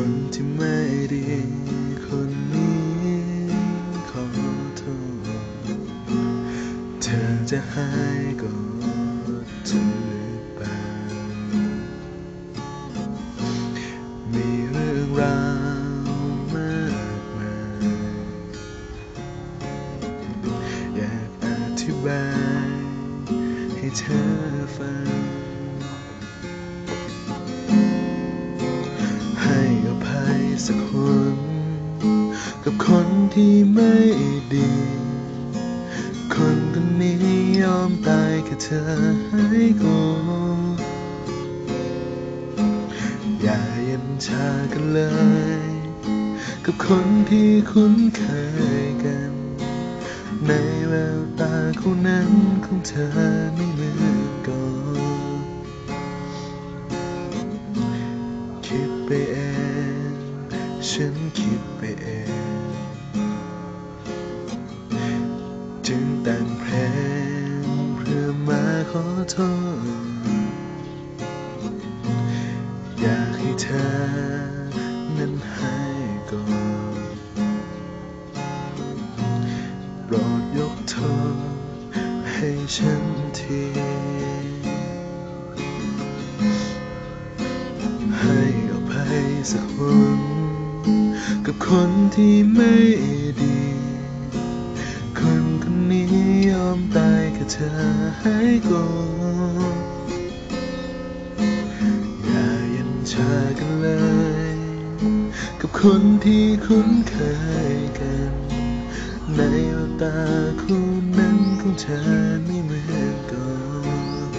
คนที่ไม่ดีคนนี้ขอโทษ เธอจะหายก็ทนหรือเปล่ามีเรื่องราวมากมายอยากอธิบายให้เธอฟัง สักคน กับคนที่ไม่ดี คนคนนี้ยอมตายแค่เธอให้ก่อนอย่าเย็นชากันเลย กับคนที่คุ้นเคยกัน ในแววตาคู่นั้นของเธอไม่เหมือนก่อนคิดไปเอง ฉันคิดไปเอง จึงแต่งเพลงเพื่อมาขอโทษ อยากให้เธอนั้นให้ก่อนโปรดยกโทษให้ฉันทีให้อภัยสักคน กับคนที่ไม่ดี คนคนนี้ยอมตายแค่เธอให้กอนอย่าเย็นชากันเลย กับคนที่คุ้นเคยกัน ในแววตาคู่นั้นของเธอไม่เหมือนก่อน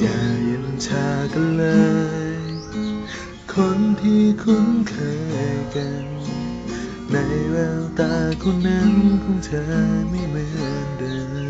อย่าเย็นชากันเลย คนที่คุ้นเคยกัน ในแววตาคนนั้นของเธอไม่เหมือนเดิม